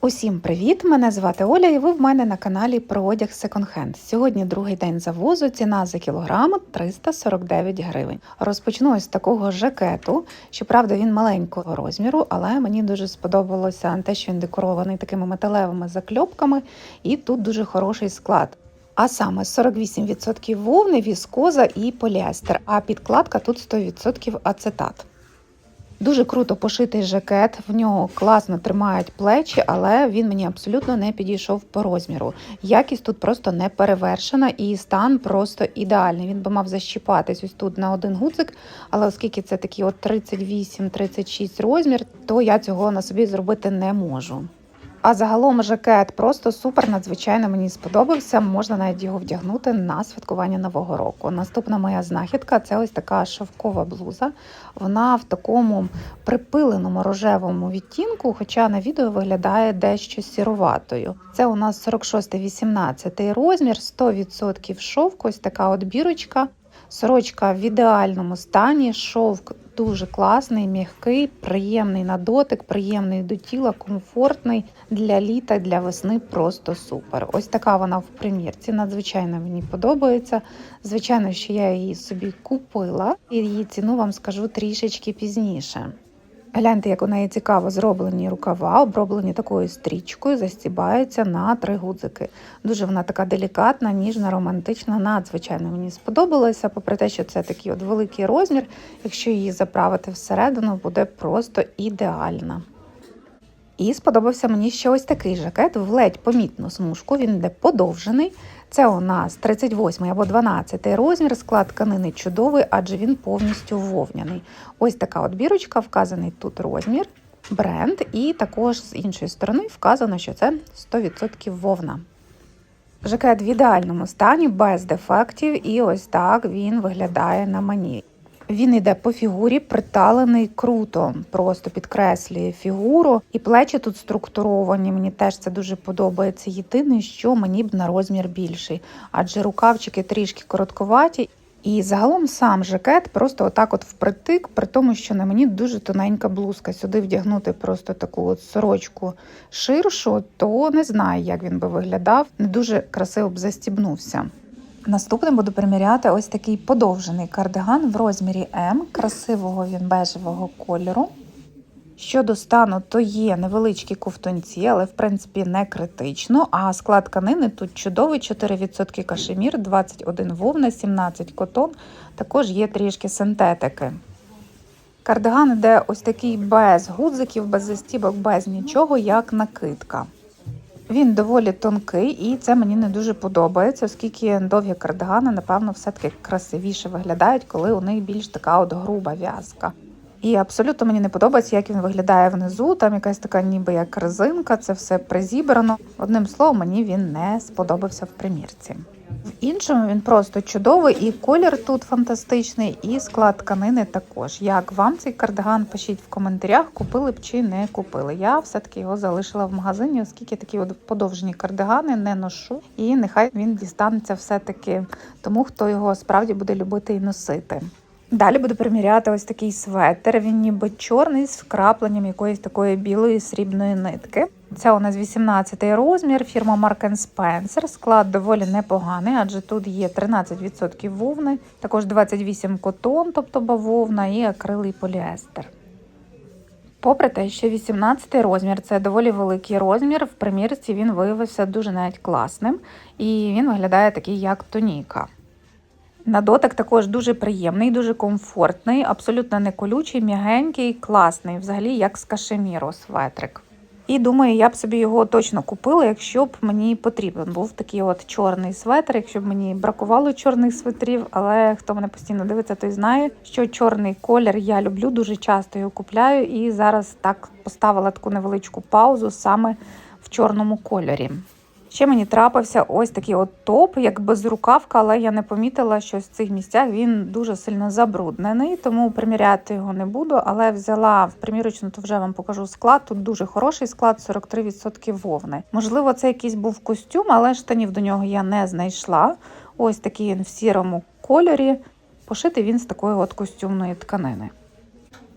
Усім привіт! Мене звати Оля, і ви в мене на каналі про одяг секонд-хенд. Сьогодні другий день завозу. Ціна за кілограм 349 гривень. Розпочну із такого жакету. Щоправда, він маленького розміру, але мені дуже сподобалося те, що він декорований такими металевими закльопками, і тут дуже хороший склад. А саме 48% вовни, віскоза і поліестер, а підкладка тут 100% ацетат. Дуже круто пошитий жакет, в нього класно тримають плечі, але він мені абсолютно не підійшов по розміру. Якість тут просто не перевершена і стан просто ідеальний. Він би мав защіпатись ось тут на один гудзик, але оскільки це такий от 38-36 розмір, то я цього на собі зробити не можу. А загалом жакет просто супер, надзвичайно мені сподобався. Можна навіть його вдягнути на святкування нового року. Наступна моя знахідка це ось така шовкова блуза. Вона в такому припиленому рожевому відтінку, хоча на відео виглядає дещо сіруватою. Це у нас 46-18 розмір, 100% шовку, ось така от бірочка. Сорочка в ідеальному стані, шовк дуже класний, м'який, приємний на дотик, приємний до тіла, комфортний для літа, для весни просто супер. Ось така вона в примірці. Надзвичайно мені подобається. Звичайно, що я її собі купила, і її ціну вам скажу трішечки пізніше. Гляньте, як у неї цікаво зроблені рукава, оброблені такою стрічкою, застібаються на три гудзики. Дуже вона така делікатна, ніжна, романтична, надзвичайно мені сподобалася, попри те, що це такий от великий розмір. Якщо її заправити всередину, буде просто ідеальна. І сподобався мені ще ось такий жакет в ледь помітну смужку. Він йде подовжений. Це у нас 38 або 12 розмір, склад тканини чудовий, адже він повністю вовняний. Ось така от бірочка, вказаний тут розмір, бренд, і також з іншої сторони вказано, що це 100% вовна. Жакет в ідеальному стані, без дефектів, і ось так він виглядає на мені. Він йде по фігурі, приталений круто, просто підкреслює фігуру. І плечі тут структуровані. Мені теж це дуже подобається. Єдине, що мені б на розмір більший, адже рукавчики трішки коротковаті. І загалом сам жакет просто отак от впритик, при тому, що на мені дуже тоненька блузка. Сюди вдягнути просто таку от сорочку ширшу, то не знаю, як він би виглядав. Не дуже красиво б застібнувся. Наступним буду приміряти ось такий подовжений кардиган в розмірі М, красивого він бежевого кольору. Щодо стану, то є невеличкі ковтунці, але в принципі не критично. А склад тканини тут чудовий: 4% кашемір, 21 вовна, 17 котон. Також є трішки синтетики. Кардиган йде ось такий без гудзиків, без застібок, без нічого, як накидка. Він доволі тонкий, і це мені не дуже подобається, оскільки довгі кардигани, напевно, все-таки красивіше виглядають, коли у них більш така от груба в'язка. І абсолютно мені не подобається, як він виглядає внизу. Там якась така, ніби як резинка, це все призібрано. Одним словом, мені він не сподобався в примірці. Іншому він просто чудовий, і колір тут фантастичний, і склад тканини також. Як вам цей кардиган? Пишіть в коментарях, купили б чи не купили. Я все-таки його залишила в магазині, оскільки такі от подовжені кардигани не ношу, і нехай він дістанеться все-таки тому, хто його справді буде любити і носити. Далі буду приміряти ось такий светр. Він ніби чорний з вкрапленням якоїсь такої білої срібної нитки. Це у нас 18 розмір, фірма Mark Spencer. Склад доволі непоганий, адже тут є 13% вовни, також 28 котон, тобто бавовна, і акрилий поліестер. Попри те, що 18 розмір це доволі великий розмір, в примірці він виявився дуже навіть класним, і він виглядає такий, як тоніка. На дотик також дуже приємний, дуже комфортний, абсолютно не колючий, м'ягенький, класний, взагалі як з кашеміру светрик. І думаю, я б собі його точно купила, якщо б мені потрібен був такий от чорний светр, якщо б мені бракувало чорних светрів, але хто мене постійно дивиться, той знає, що чорний колір я люблю, дуже часто його купляю. І зараз так поставила таку невеличку паузу саме в чорному кольорі. Ще мені трапився ось такий от топ, як безрукавка, але я не помітила, що в цих місцях він дуже сильно забруднений, тому приміряти його не буду. Але взяла в примірочну, то вже вам покажу склад. Тут дуже хороший склад, 43% вовни. Можливо, це якийсь був костюм, але штанів до нього я не знайшла. Ось такий він в сірому кольорі. Пошитий він з такої от костюмної тканини.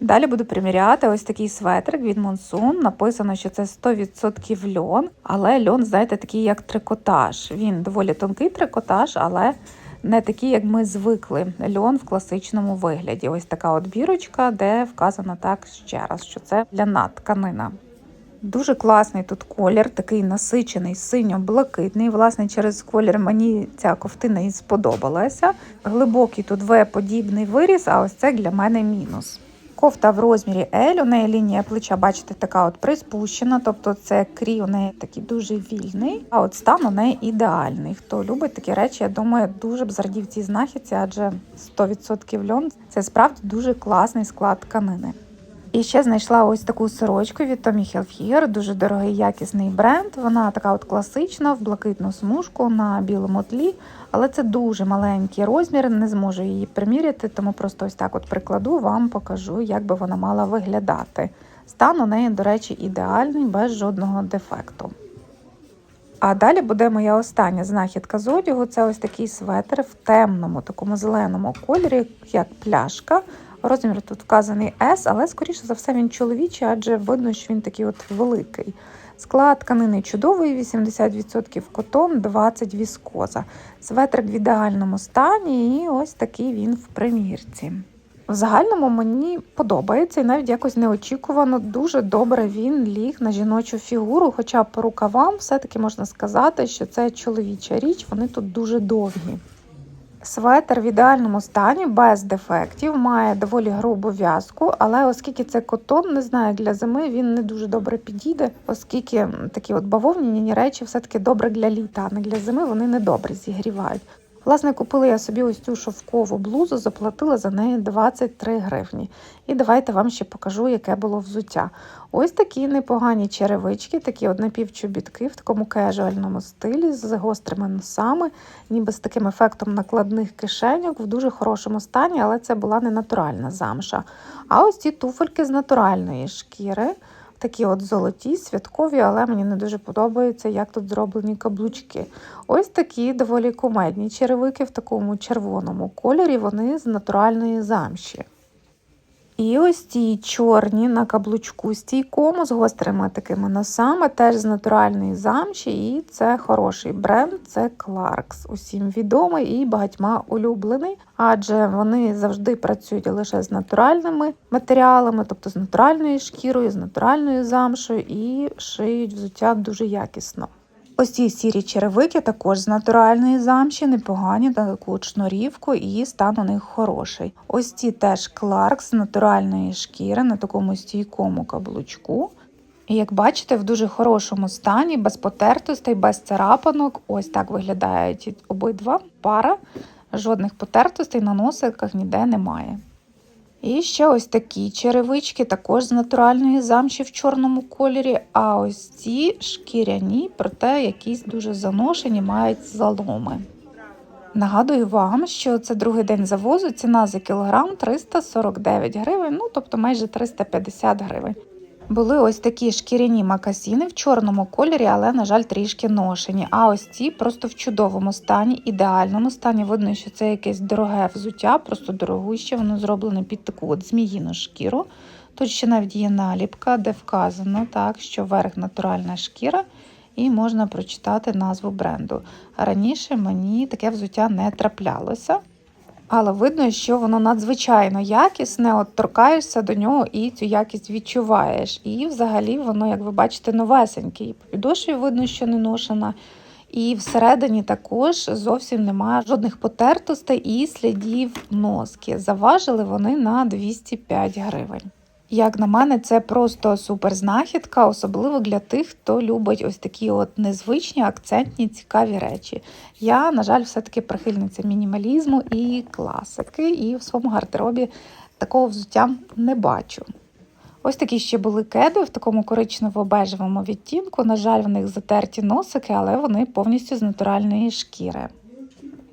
Далі буду приміряти ось такий светрик від Monsoon. Написано, що це 100% льон, але льон, знаєте, такий як трикотаж. Він доволі тонкий трикотаж, але не такий, як ми звикли. Льон в класичному вигляді. Ось така от бірочка, де вказано так ще раз, що це ляна тканина. Дуже класний тут колір, такий насичений, синьо-блакитний. Власне, через колір мені ця ковтина і сподобалася. Глибокий тут В-подібний виріс, а ось це для мене мінус. Кофта в розмірі L, у неї лінія плеча, бачите, така от приспущена, тобто це крій у неї такий дуже вільний, а от стан у неї ідеальний. Хто любить такі речі, я думаю, дуже б зрадів цій знахідці, адже 100% льон це справді дуже класний склад тканини. І ще знайшла ось таку сорочку від Tommy Hilfiger, дуже дорогий якісний бренд. Вона така от класична, в блакитну смужку на білому тлі, але це дуже маленький розмір, не зможу її приміряти, тому просто ось так от прикладу, вам покажу, як би вона мала виглядати. Стан у неї, до речі, ідеальний, без жодного дефекту. А далі буде моя остання знахідка з одягу. Це ось такий светр в темному, такому зеленому кольорі, як пляшка. Розмір тут вказаний S, але, скоріше за все, він чоловічий, адже видно, що він такий от великий. Склад тканини чудовий, 80% котон, 20% віскоза. Светрик в ідеальному стані, і ось такий він в примірці. В загальному мені подобається і навіть якось неочікувано дуже добре він ліг на жіночу фігуру. Хоча по рукавам все-таки можна сказати, що це чоловіча річ, вони тут дуже довгі. Светр в ідеальному стані, без дефектів, має доволі грубу в'язку, але оскільки це котон, не знаю, для зими він не дуже добре підійде, оскільки такі от бавовняні речі все-таки добре для літа, а не для зими вони не добре зігрівають. Власне, купила я собі ось цю шовкову блузу, заплатила за неї 23 гривні. І давайте вам ще покажу, яке було взуття. Ось такі непогані черевички, такі от напівчобітки в такому кежуальному стилі з гострими носами, ніби з таким ефектом накладних кишеньок в дуже хорошому стані, але це була не натуральна замша. А ось ці туфельки з натуральної шкіри. Такі от золоті, святкові, але мені не дуже подобається, як тут зроблені каблучки. Ось такі доволі кумедні черевики в такому червоному кольорі, вони з натуральної замші. І ось ті чорні на каблучку стійкому з гострими такими носами, теж з натуральної замші, і це хороший бренд, це Clarks. Усім відомий і багатьма улюблений, адже вони завжди працюють лише з натуральними матеріалами, тобто з натуральною шкірою, з натуральною замшою, і шиють взуття дуже якісно. Ось ці сірі черевики також з натуральної замші, непогані таку шнурівку і стан у них хороший. Ось ці теж Clarks з натуральної шкіри на такому стійкому каблучку. І як бачите, в дуже хорошому стані, без потертостей, без царапанок. Ось так виглядають обидва пара. Жодних потертостей на носиках ніде немає. І ще ось такі черевички, також з натуральної замші в чорному кольорі. А ось ці шкіряні, проте якісь дуже заношені, мають заломи. Нагадую вам, що це другий день завозу, ціна за кілограм 349 гривень, ну тобто майже 350 гривень. Були ось такі шкіряні макасіни в чорному кольорі, але, на жаль, трішки ношені. А ось ці просто в чудовому стані, ідеальному стані. Видно, що це якесь дороге взуття, просто дорогуще, воно зроблене під таку от зміїну шкіру. Тут ще навіть є наліпка, де вказано, так, що верх натуральна шкіра, і можна прочитати назву бренду. Раніше мені таке взуття не траплялося. Але видно, що воно надзвичайно якісне, от торкаєшся до нього і цю якість відчуваєш. І взагалі воно, як ви бачите, новесеньке. І по підошві видно, що не ношена. І всередині також зовсім немає жодних потертостей і слідів носки. Заважили вони на 205 гривень. Як на мене, це просто супер знахідка, особливо для тих, хто любить ось такі от незвичні, акцентні, цікаві речі. Я, на жаль, все-таки прихильниця мінімалізму і класики, і в своєму гардеробі такого взуття не бачу. Ось такі ще були кеди в такому коричнево-бежевому відтінку. На жаль, в них затерті носики, але вони повністю з натуральної шкіри.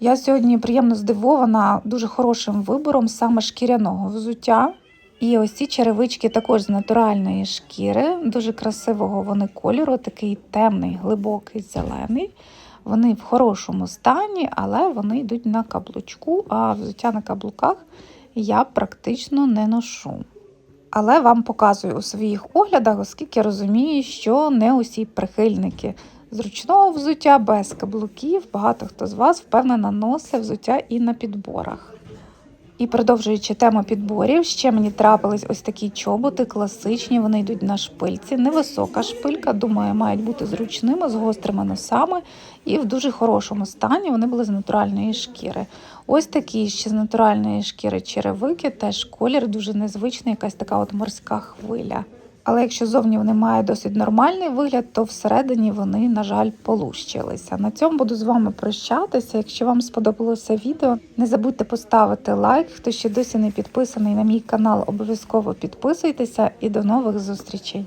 Я сьогодні приємно здивована дуже хорошим вибором саме шкіряного взуття. І ось ці черевички також з натуральної шкіри, дуже красивого вони кольору, такий темний, глибокий, зелений. Вони в хорошому стані, але вони йдуть на каблучку, а взуття на каблуках я практично не ношу. Але вам показую у своїх оглядах, оскільки розумію, що не усі прихильники зручного взуття без каблуків. Багато хто з вас впевнено носить взуття і на підборах. І продовжуючи тему підборів, ще мені трапились ось такі чоботи, класичні. Вони йдуть на шпильці, невисока шпилька. Думаю, мають бути зручними, з гострими носами і в дуже хорошому стані. Вони були з натуральної шкіри. Ось такі ще з натуральної шкіри черевики, теж колір дуже незвичний, якась така от морська хвиля. Але якщо зовні вони мають досить нормальний вигляд, то всередині вони, на жаль, полущилися. На цьому буду з вами прощатися. Якщо вам сподобалося відео, не забудьте поставити лайк. Хто ще досі не підписаний на мій канал, обов'язково підписуйтеся і до нових зустрічей.